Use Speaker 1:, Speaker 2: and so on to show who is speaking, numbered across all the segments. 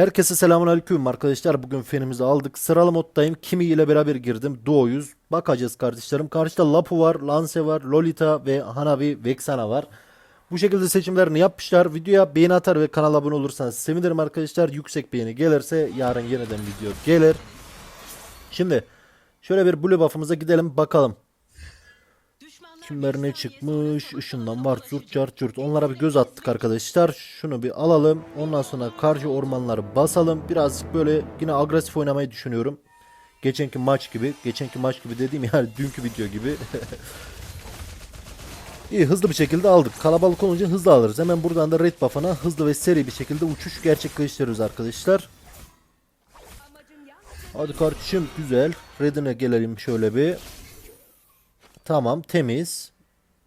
Speaker 1: Herkese selamun aleyküm arkadaşlar. Bugün fenimizi aldık. Sıralı moddayım. Kimi ile beraber girdim. Duo'yuz. Bakacağız kardeşlerim. Karşıda Lapu var, Lance var, Lolita ve Hanabi Vexana var. Bu şekilde seçimlerini yapmışlar. Videoya beğeni atar ve kanala abone olursanız sevinirim arkadaşlar. Yüksek beğeni gelirse yarın yeniden video gelir. Şimdi şöyle bir blue buff'ımıza gidelim bakalım. Kimler çıkmış? Işından var. Zurt cart curt. Onlara bir göz attık arkadaşlar. Şunu bir alalım. Ondan sonra karşı ormanları basalım. Birazcık böyle yine agresif oynamayı düşünüyorum. Geçenki maç gibi. Geçenki maç gibi dediğim yani dünkü video gibi. İyi hızlı bir şekilde aldık. Kalabalık olunca hızlı alırız. Hemen buradan da red buff'ına hızlı ve seri bir şekilde uçuş gerçekleştiriyoruz arkadaşlar. Hadi kardeşim güzel. Red'ine gelelim şöyle bir. Tamam temiz.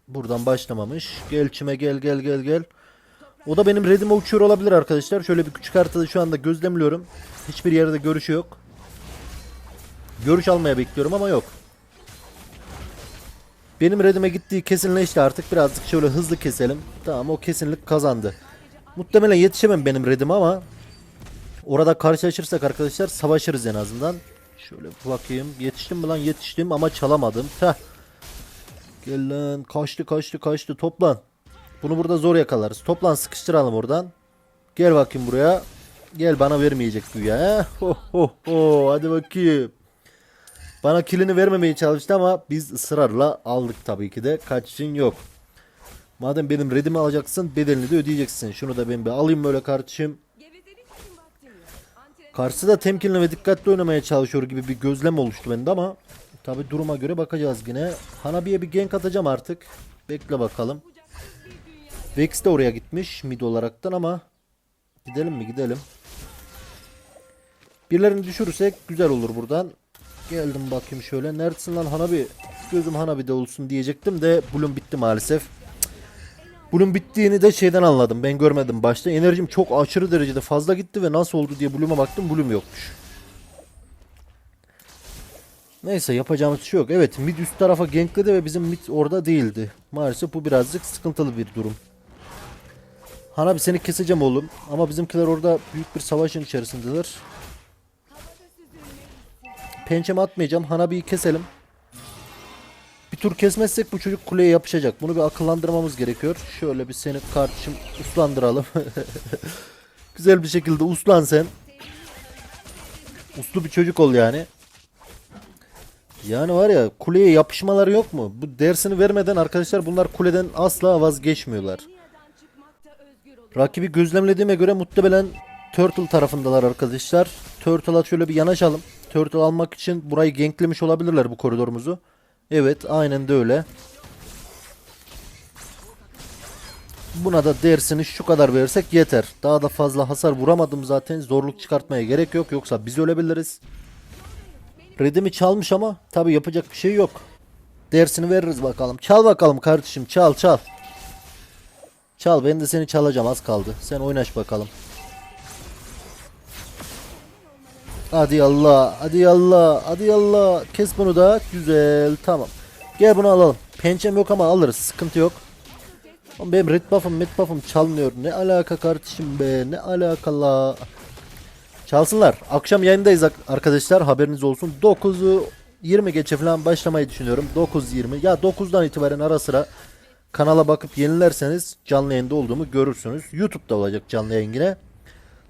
Speaker 1: Buradan başlamamış. Gel çime gel gel gel gel. O da benim redime uçuyor olabilir arkadaşlar. Şöyle bir küçük haritada şu anda gözlemliyorum. Hiçbir yerde görüşü yok. Görüş almaya bekliyorum ama yok. Benim redime gittiği kesinleşti artık. Birazcık şöyle hızlı keselim. Tamam o kesinlik kazandı. Muhtemelen yetişemem benim redime ama orada karşılaşırsak arkadaşlar savaşırız en azından. Şöyle bakayım. Yetiştim mi lan? Yetiştim ama çalamadım. Teh. Gel lan. Kaçtı kaçtı kaçtı. Toplan. Bunu burada zor yakalarız. Toplan sıkıştıralım oradan. Gel bakayım buraya. Gel bana vermeyecek güya. He? Ho ho ho. Hadi bakayım. Bana kilini vermemeye çalıştı ama biz ısrarla aldık tabii ki de. Kaçışın yok. Madem benim redimi alacaksın bedelini de ödeyeceksin. Şunu da ben bir alayım böyle kardeşim. Karşıda temkinli ve dikkatli oynamaya çalışıyor gibi bir gözlem oluştu bende ama tabi duruma göre bakacağız yine. Hanabi'ye bir gank atacağım artık. Bekle bakalım. Vex de oraya gitmiş mid olaraktan ama gidelim mi gidelim. Birilerini düşürürsek güzel olur buradan. Geldim bakayım şöyle. Neredesin lan Hanabi? Gözüm Hanabi'de olsun diyecektim de Bloom bitti maalesef. Bunun bittiğini de şeyden anladım. Ben görmedim başta. Enerjim çok aşırı derecede fazla gitti ve nasıl oldu diye Bloom'a baktım. Bloom yokmuş. Neyse yapacağımız şey yok. Evet mid üst tarafa gankledi ve bizim mid orada değildi. Maalesef bu birazcık sıkıntılı bir durum. Hanabi seni keseceğim oğlum. Ama bizimkiler orada büyük bir savaşın içerisindeler. Pençemi atmayacağım. Hanabi'yi keselim. Bir tur kesmezsek bu çocuk kuleye yapışacak. Bunu bir akıllandırmamız gerekiyor. Şöyle bir seni kardeşim uslandıralım. Güzel bir şekilde uslan sen. Uslu bir çocuk ol yani. Yani var ya kuleye yapışmaları yok mu? Bu dersini vermeden arkadaşlar bunlar kuleden asla vazgeçmiyorlar. Rakibi gözlemlediğime göre muhtemelen Turtle tarafındalar arkadaşlar. Turtle'a şöyle bir yanaşalım. Turtle almak için burayı ganklemiş olabilirler bu koridorumuzu. Evet aynen de öyle. Buna da dersini şu kadar verirsek yeter. Daha da fazla hasar vuramadım zaten. Zorluk çıkartmaya gerek yok. Yoksa biz ölebiliriz. Redimi çalmış ama tabi yapacak bir şey yok. Dersini veririz bakalım. Çal bakalım kardeşim çal çal. Çal ben de seni çalacağım az kaldı. Sen oynaş bakalım. Hadi Allah, hadi Allah, hadi Allah. Kes bunu da. Güzel, tamam. Gel bunu alalım. Pençem yok ama alırız. Sıkıntı yok. Oğlum benim red buff'ım, red buff'ım çalmıyor. Ne alaka kardeşim be? Ne alaka Çalsınlar. Akşam yayındayız arkadaşlar. Haberiniz olsun. 9'u 20 geçe falan başlamayı düşünüyorum. 9-20. Ya 9'dan itibaren ara sıra kanala bakıp yenilerseniz canlı yayında olduğumu görürsünüz. YouTube'da olacak canlı yayın yine.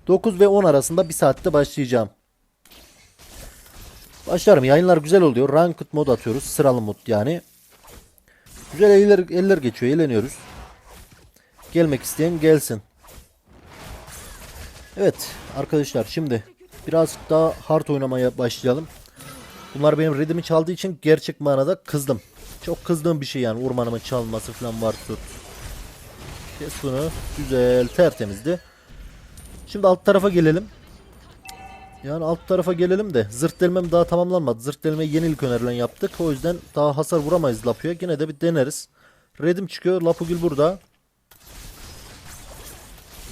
Speaker 1: 9 ve 10 arasında bir saatte başlayacağım. Başlarım. Yayınlar güzel oluyor. Ranked mod atıyoruz. Sıralı mod yani. Güzel eller, eller geçiyor. Eğleniyoruz. Gelmek isteyen gelsin. Evet arkadaşlar şimdi birazcık daha hard oynamaya başlayalım. Bunlar benim redimi çaldığı için gerçek manada kızdım. Çok kızdığım bir şey yani ormanımın çalması falan var tut. Kes bunu. Güzel tertemizdi. Şimdi alt tarafa gelelim. Yani alt tarafa gelelim de zırt delmem daha tamamlanmadı. Zırt delmeyi yenilik önerilen yaptık. O yüzden daha hasar vuramayız Lapu'ya. Yine de bir deneriz. Redim çıkıyor. Lapugül burada.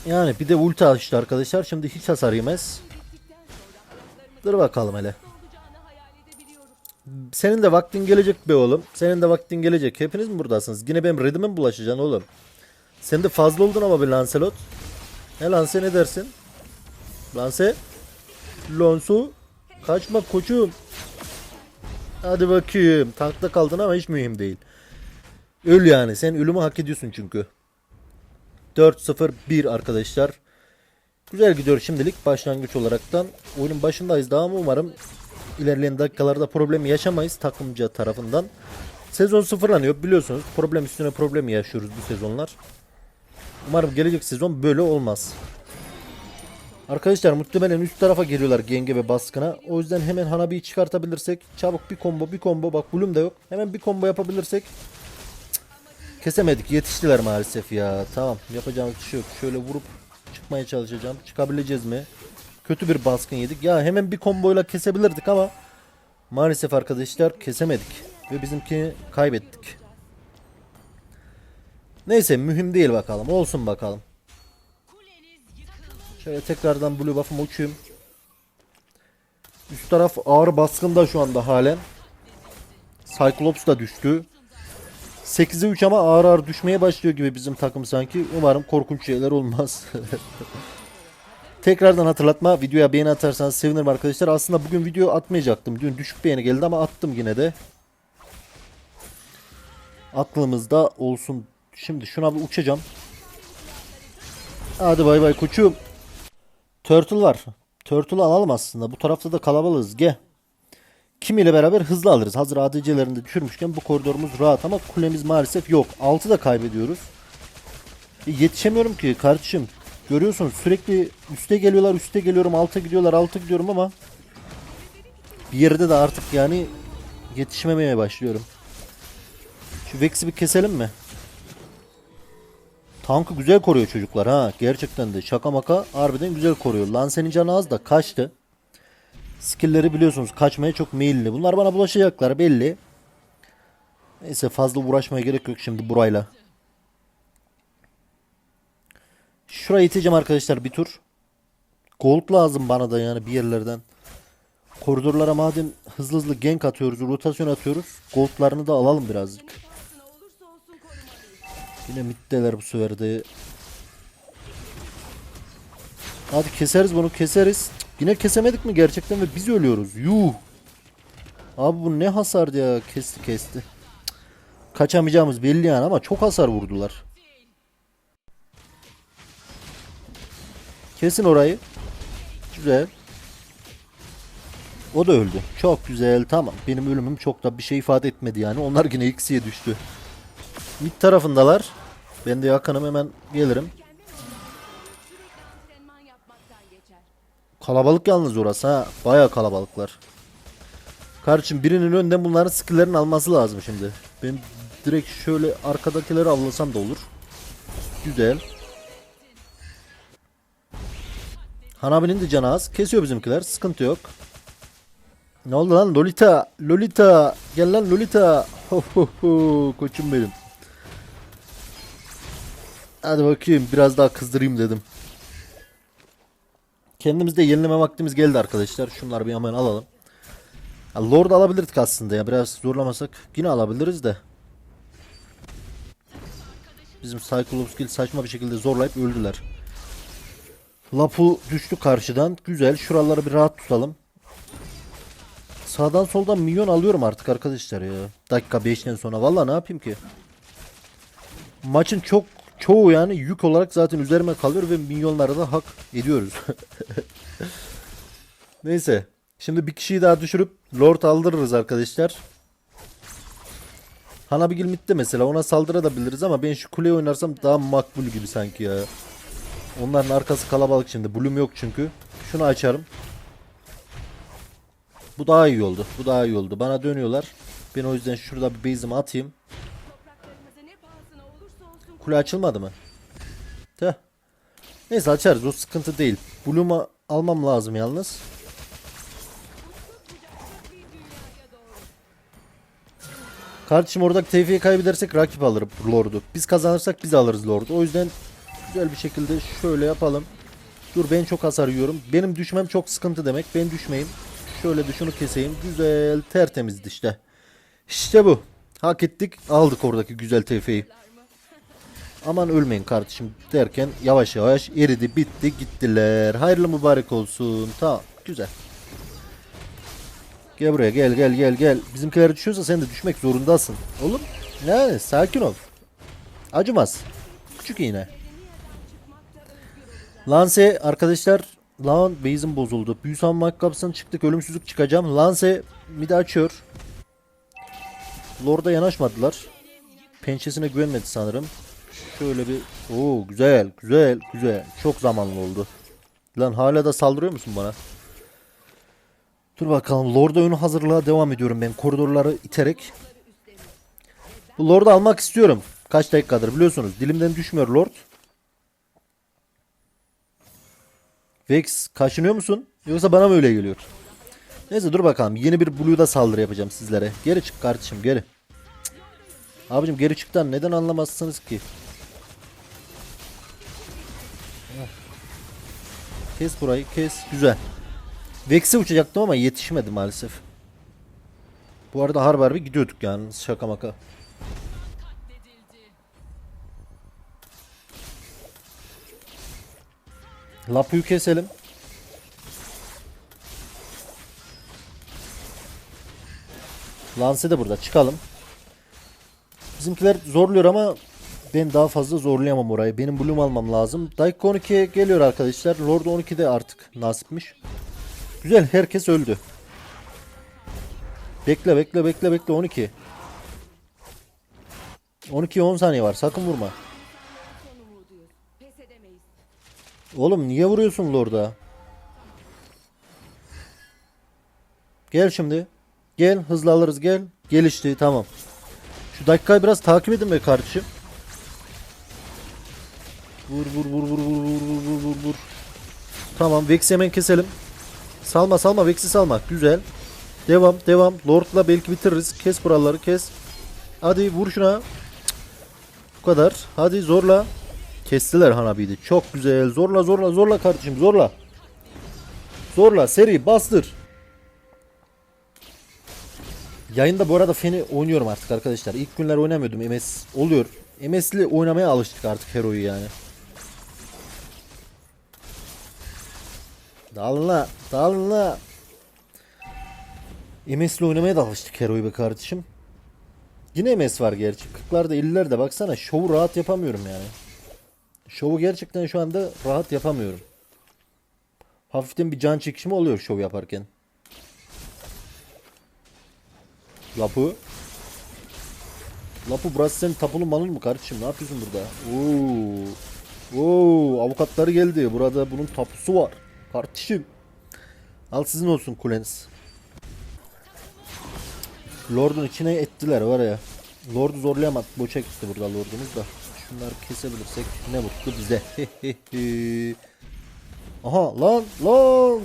Speaker 1: Yani bir de ulti açtı arkadaşlar. Şimdi hiç hasar yemez. Dur bakalım hele. Senin de vaktin gelecek be oğlum. Senin de vaktin gelecek. Hepiniz mi buradasınız? Yine benim redime mi bulaşacaksın oğlum? Sen de fazla oldun ama bir Lancelot. Ne Lance ne dersin? Lanse. Lonsu. Kaçma koçum. Hadi bakayım. Tankta kaldın ama hiç mühim değil. Öl yani. Sen ölümü hak ediyorsun çünkü. 4-0-1 arkadaşlar. Güzel gidiyor şimdilik başlangıç olaraktan. Oyunun başındayız daha ama umarım ilerleyen dakikalarda problem yaşamayız takımca tarafından. Sezon sıfırlanıyor biliyorsunuz. Problem üstüne problem yaşıyoruz bu sezonlar. Umarım gelecek sezon böyle olmaz. Arkadaşlar muhtemelen üst tarafa geliyorlar genge ve baskına. O yüzden hemen Hanabi'yi çıkartabilirsek çabuk bir combo bir combo bak Bloom da yok. Hemen bir combo yapabilirsek kesemedik yetiştiler maalesef ya. Tamam yapacağımız bir şey yok. Şöyle vurup çıkmaya çalışacağım. Çıkabileceğiz mi? Kötü bir baskın yedik. Ya hemen bir komboyla kesebilirdik ama maalesef arkadaşlar kesemedik. Ve bizimkini kaybettik. Neyse mühim değil bakalım. Olsun bakalım. Şöyle tekrardan blue buff'ımı uçayım. Üst taraf ağır baskında şu anda halen. Cyclops da düştü. 8'e 3 ama ağır ağır düşmeye başlıyor gibi bizim takım sanki. Umarım korkunç şeyler olmaz. Tekrardan hatırlatma videoya beğeni atarsanız sevinirim arkadaşlar. Aslında bugün video atmayacaktım. Dün düşük beğeni geldi ama attım yine de. Aklımızda olsun. Şimdi şuna bir uçacağım. Hadi bay bay koçum. Turtle var. Turtle'ı alalım aslında. Bu tarafta da kalabalığız. Gel. Kim ile beraber hızlı alırız. Hazır ADC'lerini de düşürmüşken bu koridorumuz rahat ama kulemiz maalesef yok. 6 da kaybediyoruz. E, yetişemiyorum ki kardeşim. Görüyorsunuz sürekli üste geliyorlar, üste geliyorum, alta gidiyorlar, alta gidiyorum ama bir yerde de artık yani yetişememeye başlıyorum. Şu Vex'i bir keselim mi? Tankı güzel koruyor çocuklar ha. Gerçekten de şaka maka harbiden güzel koruyor. Lance'nin canı az da kaçtı. Skill'leri biliyorsunuz kaçmaya çok meyilli. Bunlar bana bulaşacaklar belli. Neyse fazla uğraşmaya gerek yok şimdi burayla. Şuraya iteceğim arkadaşlar bir tur. Gold lazım bana da yani bir yerlerden. Koridorlara madem hızlı hızlı gank atıyoruz, rotasyon atıyoruz. Goldlarını da alalım birazcık. Yine middeler bu sefer de. Hadi keseriz bunu keseriz. Yine kesemedik mi gerçekten ve biz ölüyoruz. Yuh. Abi bu ne hasardı ya. Kesti kesti. Kaçamayacağımız belli yani ama çok hasar vurdular. Kesin orayı. Güzel. O da öldü. Çok güzel. Tamam. Benim ölümüm çok da bir şey ifade etmedi yani. Onlar yine eksiye düştü. Mid tarafındalar. Ben de yakınım hemen gelirim. Kalabalık yalnız orası ha. Baya kalabalıklar. Kardeşim birinin önden bunların skill'lerini alması lazım şimdi. Ben direkt şöyle arkadakileri avlasam da olur. Güzel. Hanabi'nin de canı az. Kesiyor bizimkiler. Sıkıntı yok. Ne oldu lan Lolita? Lolita. Gel lan Lolita. Ho ho ho. Koçum benim. Hadi bakayım biraz daha kızdırayım dedim. Kendimizde yenileme vaktimiz geldi arkadaşlar. Şunları bir hemen alalım. Ya Lord alabilirdik aslında ya. Biraz zorlamasak yine alabiliriz de. Bizim Cyclops Kill saçma bir şekilde zorlayıp öldüler. Lapu düştü karşıdan. Güzel. Şuraları bir rahat tutalım. Sağdan soldan milyon alıyorum artık arkadaşlar ya. Dakika 5'ten sonra. Valla ne yapayım ki? Maçın çok çoğu yani yük olarak zaten üzerime kalıyor ve milyonlara da hak ediyoruz. Neyse. Şimdi bir kişiyi daha düşürüp Lord aldırırız arkadaşlar. Hanabigil midde mesela ona saldırabiliriz ama ben şu kuleyi oynarsam daha makbul gibi sanki ya. Onların arkası kalabalık şimdi. Bloom yok çünkü. Şunu açarım. Bu daha iyi oldu. Bu daha iyi oldu. Bana dönüyorlar. Ben o yüzden şurada bir base'imi atayım. Kule açılmadı mı? Tüh. Neyse açarız o sıkıntı değil. Bloom'u almam lazım yalnız. Kardeşim oradaki tevfiyi kaybedersek rakip alır Lord'u. Biz kazanırsak biz alırız Lord'u. O yüzden güzel bir şekilde şöyle yapalım. Dur ben çok hasar yiyorum. Benim düşmem çok sıkıntı demek. Ben düşmeyeyim. Şöyle de şunu keseyim. Güzel tertemizdi işte. İşte bu. Hak ettik. Aldık oradaki güzel tevfiyi. Aman ölmeyin kardeşim derken yavaş yavaş eridi bitti gittiler. Hayırlı mübarek olsun. Tamam güzel. Gel buraya gel gel gel gel. Bizimkiler düşüyorsa sen de düşmek zorundasın. Oğlum yani sakin ol. Acımaz. Küçük iğne. Lance arkadaşlar Lan base'im bozuldu. Büyü ayakkabısından çıktık. Ölümsüzlük çıkacağım. Lance midi açıyor. Lord'a yanaşmadılar. Pençesine güvenmedi sanırım. Şöyle bir... Oo güzel güzel güzel. Çok zamanlı oldu. Lan hala da saldırıyor musun bana? Dur bakalım. Lord'a ön hazırlığa devam ediyorum ben. Koridorları iterek. Bu Lord'u almak istiyorum. Kaç dakikadır biliyorsunuz. Dilimden düşmüyor Lord. Vex kaşınıyor musun? Yoksa bana mı öyle geliyor? Neyse dur bakalım. Yeni bir Blue'da saldırı yapacağım sizlere. Geri çık kardeşim geri. Cık. Abicim geri çıktan neden anlamazsınız ki? Kes burayı kes. Güzel. Vex'e uçacaktım ama yetişmedi maalesef. Bu arada harbi harbi gidiyorduk yani şaka maka. Lapu'yu keselim. Lance de burada. Çıkalım. Bizimkiler zorluyor ama ben daha fazla zorlayamam orayı. Benim Bloom almam lazım. Daika 12'ye geliyor arkadaşlar. Lord 12'de artık nasipmiş. Güzel. Herkes öldü. Bekle bekle bekle bekle 12. 12 10 saniye var. Sakın vurma. Oğlum niye vuruyorsun Lord'a? Gel şimdi. Gel hızlı alırız gel. Gelişti tamam. Şu dakikayı biraz takip edin be kardeşim. Vur vur vur vur vur vur vur vur vur vur. Tamam Vex'i hemen keselim. Salma salma Vex'i salma. Güzel. Devam devam. Lord'la belki bitiririz. Kes buraları kes. Hadi vur şuna. Cık. Bu kadar. Hadi zorla. Kestiler Hanabi'yi. Çok güzel. Zorla zorla zorla kardeşim zorla. Zorla seri bastır. Yayında bu arada Feni oynuyorum artık arkadaşlar. İlk günler oynamıyordum. MS oluyor. MS'li oynamaya alıştık artık Hero'yu yani. Dağılın la. Dağılın la. MS'li oynamaya da alıştık Hero'yu be kardeşim. Yine MS var gerçi. 40'larda 50'lerde baksana. Şovu rahat yapamıyorum yani. Şovu gerçekten şu anda rahat yapamıyorum. Hafiften bir can çekişimi oluyor şov yaparken. Lapu. Lapu burası senin tapulu malın mı kardeşim? Ne yapıyorsun burada? Oo. Oo, avukatları geldi. Burada bunun tapusu var. Kardeşim. Al sizin olsun kuleniz. Lord'un içine ettiler var ya. Lord'u zorlayamadık. Boşa gitti burada Lord'umuz da. Şunları kesebilirsek ne mutlu bize. Aha lan lan.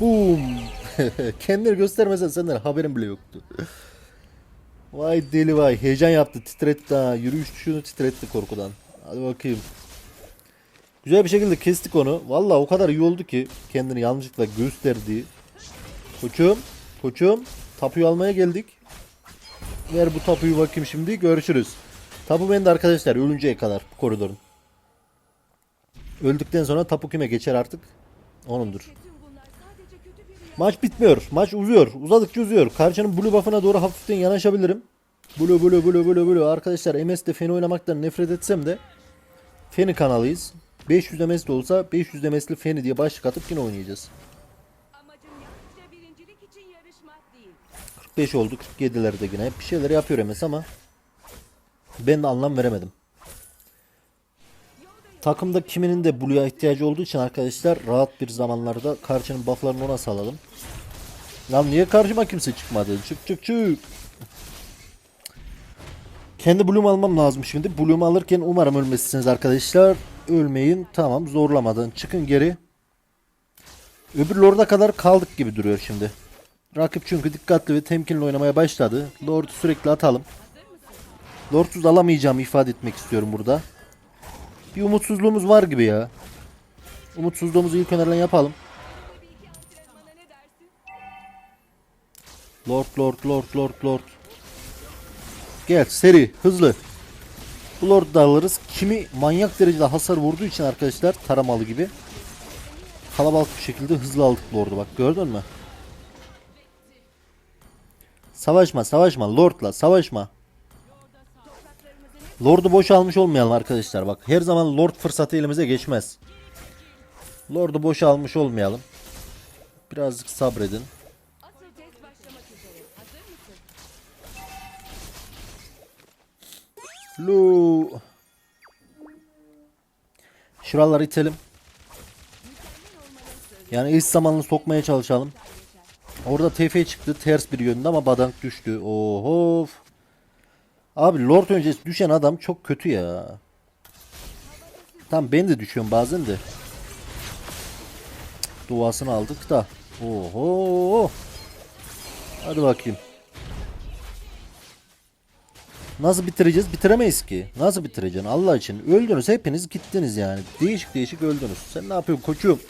Speaker 1: Boom. Kendini göstermesen senden haberin bile yoktu. vay deli vay. Heyecan yaptı. Titretti ha. Yürüyüş şunu titretti korkudan. Hadi bakayım. Güzel bir şekilde kestik onu. Vallahi o kadar iyi oldu ki kendini yanlışlıkla gösterdiği. Koçum. Koçum. Tapuyu almaya geldik. Ver bu tapuyu bakayım şimdi. Görüşürüz. Tapu bende arkadaşlar. Ölünceye kadar bu koridorun. Öldükten sonra tapu kime geçer artık? Onundur. Maç bitmiyor. Maç uzuyor. Uzadıkça uzuyor. Karşının blue buff'ına doğru hafiften yanaşabilirim. Blue blue blue blue blue. Arkadaşlar MS'de Feni oynamaktan nefret etsem de Feni kanalıyız. 500 MS de olsa 500 MS'li Feni diye başlık atıp yine oynayacağız.
Speaker 2: Amacım yalnızca birincilik için yarışmak değil.
Speaker 1: 45 oldu 47'lerde yine. Bir şeyler yapıyor MS ama ben de anlam veremedim. Takımda kiminin de Blue'ya ihtiyacı olduğu için arkadaşlar rahat bir zamanlarda karşının bufflarını ona salalım. Lan niye karşıma kimse çıkmadı? Çık çık çık. Kendi Bloom almam lazım şimdi. Bloom alırken umarım ölmezsiniz arkadaşlar. Ölmeyin. Tamam zorlamadan çıkın geri. Öbür Lord'a kadar kaldık gibi duruyor şimdi. Rakip çünkü dikkatli ve temkinli oynamaya başladı. Lord'u sürekli atalım. Lord'suz alamayacağımı ifade etmek istiyorum burada. Bir umutsuzluğumuz var gibi ya. Umutsuzluğumuzu ilk önerden yapalım. Lord, Lord, Lord, Lord, Lord. Gel seri, hızlı. Bu Lord'u da. Kimi manyak derecede hasar vurduğu için arkadaşlar taramalı gibi. Kalabalık bir şekilde hızlı aldık Lord'u bak gördün mü? Savaşma savaşma Lord'la savaşma. Lord'u boş almış olmayalım arkadaşlar bak. Her zaman Lord fırsatı elimize geçmez. Lord'u boş almış olmayalım. Birazcık sabredin. Lu. Şuraları itelim. Yani eş zamanlı sokmaya çalışalım. Orada TF çıktı ters bir yönde ama badank düştü. Oho. Abi Lord öncesi düşen adam çok kötü ya. Tam ben de düşüyorum bazen de. Duasını aldık da. Oho. Hadi bakayım. Nasıl bitireceğiz? Bitiremeyiz ki. Nasıl bitireceksin Allah için? Öldünüz hepiniz gittiniz yani. Değişik değişik öldünüz. Sen ne yapıyorsun koçum?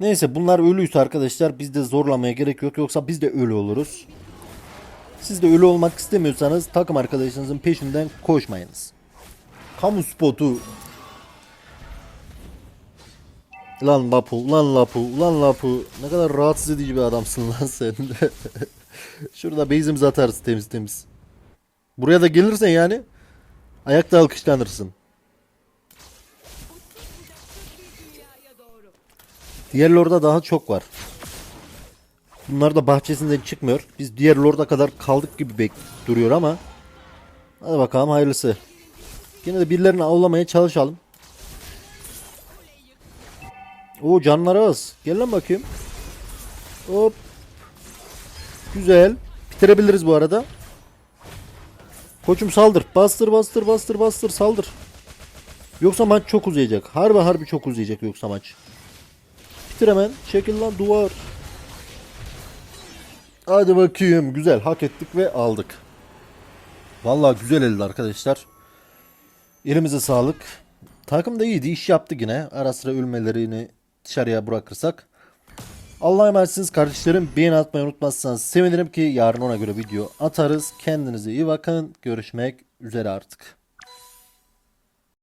Speaker 1: Neyse bunlar ölüyse arkadaşlar biz de zorlamaya gerek yok. Yoksa biz de ölü oluruz. Siz de ölü olmak istemiyorsanız takım arkadaşınızın peşinden koşmayınız. Kamu spotu. Lan Lapu, lan Lapu, lan Lapu. Ne kadar rahatsız edici bir adamsın lan sen. Şurada base'imizi atarız temiz temiz. Buraya da gelirsen yani ayakta alkışlanırsın. Diğer lorda daha çok var. Bunlar da bahçesinden çıkmıyor. Biz diğer lorda kadar kaldık gibi duruyor ama. Hadi bakalım hayırlısı. Yine de birilerini avlamaya çalışalım. Oo canları az. Gel lan bakayım. Hop. Güzel. Bitirebiliriz bu arada. Koçum saldır. Bastır bastır bastır bastır saldır. Yoksa maç çok uzayacak. Harbi harbi çok uzayacak yoksa maç. Bitir hemen. Çekil lan duvar. Hadi bakayım. Güzel. Hak ettik ve aldık. Vallahi güzel elde arkadaşlar. Elimize sağlık. Takım da iyiydi. iş yaptı yine. Ara sıra ölmelerini dışarıya bırakırsak. Allah'a emanetsiniz kardeşlerim. Beğeni atmayı unutmazsanız sevinirim ki yarın ona göre video atarız. Kendinize iyi bakın. Görüşmek üzere artık.